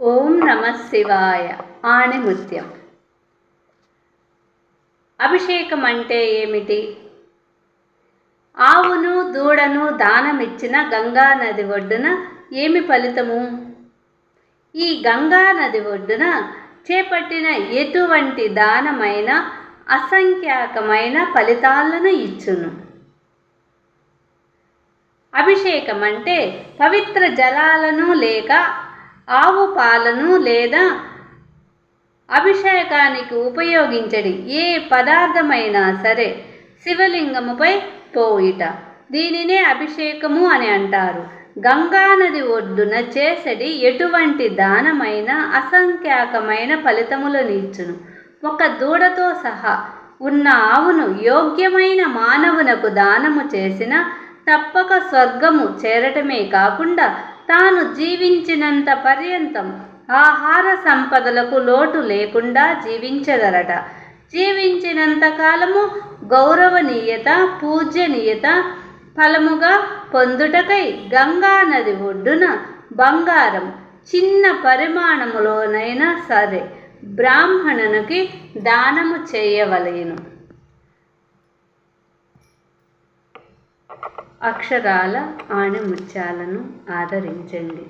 ఓం నమ శివాయ. ఆణిముత్యం అభిషేకం అంటే ఏమిటి? ఆవును దూడను దానమిచ్చిన గంగా నది ఒడ్డున ఏమి ఫలితము? ఈ గంగా నది ఒడ్డున చేపట్టిన ఎటువంటి దానమైన అసంఖ్యాకమైన ఫలితాలను ఇచ్చును? అభిషేకం అంటే పవిత్ర జలాలను లేక ఆవు పాలను లేదా అభిషేకానికి ఉపయోగించడి ఏ పదార్థమైనా సరే శివలింగముపై పోయిట. దీనినే అభిషేకము అని అంటారు. గంగానది ఒడ్డున చేసడి ఎటువంటి దానమైన అసంఖ్యాకమైన ఫలితములనిచ్చును ఒక దూడతో సహా ఉన్న ఆవును యోగ్యమైన మానవునకు దానము చేసిన తప్పక స్వర్గము చేరటమే కాకుండా తాను జీవించినంత పర్యంతం ఆహార సంపదలకు లోటు లేకుండా జీవించగలట జీవించినంత కాలము గౌరవనీయత పూజ్యనీయత ఫలముగా పొందుటకై గంగా నది ఒడ్డున బంగారం చిన్న పరిమాణములోనైనా సరే బ్రాహ్మణునికి దానము చేయవలేను. అక్షరాల ఆణిముత్యాలను ఆదరించండి.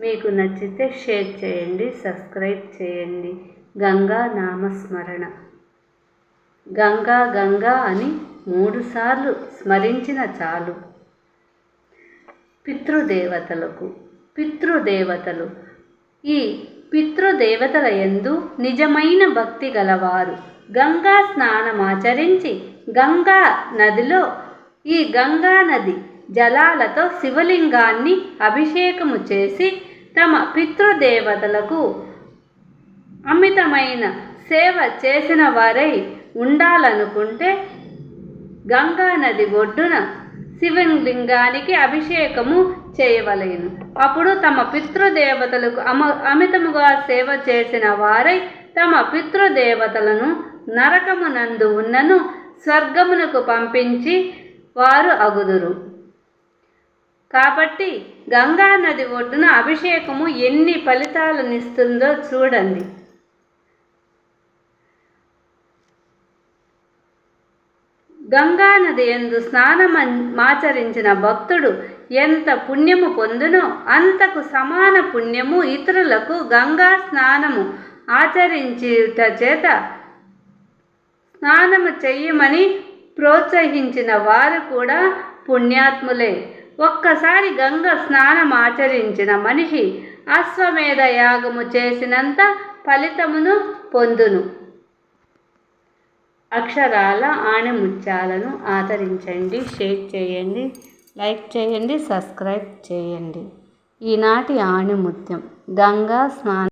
మీకు నచ్చితే షేర్ చేయండి సబ్స్క్రైబ్ చేయండి. గంగా నామస్మరణ. గంగా గంగా అని మూడుసార్లు స్మరించిన చాలు. పితృదేవతలకు పితృదేవతలు. ఈ పితృదేవతల ఎందు నిజమైన భక్తి గలవారు. గంగా స్నానమాచరించి గంగా నదిలో ఈ గంగా నది జలాలతో శివలింగాన్ని అభిషేకము చేసి తమ పితృదేవతలకు అమితమైన సేవ చేసిన వారై ఉండాలనుకుంటే గంగా నది ఒడ్డున శివలింగానికి అభిషేకము చేయవలేను. అప్పుడు తమ పితృదేవతలకు అమ అమితముగా సేవ చేసిన వారై తమ పితృదేవతలను నరకమునందు ఉన్నను స్వర్గమునకు పంపించి వారు అగుదురు. కాబట్టి గంగా నది ఒడ్డున అభిషేకము ఎన్ని ఫలితాలనిస్తుందో చూడండి. గంగా నది ఎందు స్నానమాచరించిన భక్తుడు ఎంత పుణ్యము పొందునో అంతకు సమాన పుణ్యము ఇతరులకు గంగా స్నానము ఆచరించుట చేత స్నానము చెయ్యమని ప్రోత్సహించిన వారు కూడా పుణ్యాత్ములే. ఒక్కసారి గంగ స్నానం ఆచరించిన మనిషి అశ్వమేధ యాగము చేసినంత ఫలితమును పొందును. అక్షరాల ఆణిముత్యాలను ఆదరించండి షేర్ చేయండి లైక్ చేయండి సబ్స్క్రైబ్ చేయండి. ఈనాటి ఆణిముత్యం గంగా స్నానం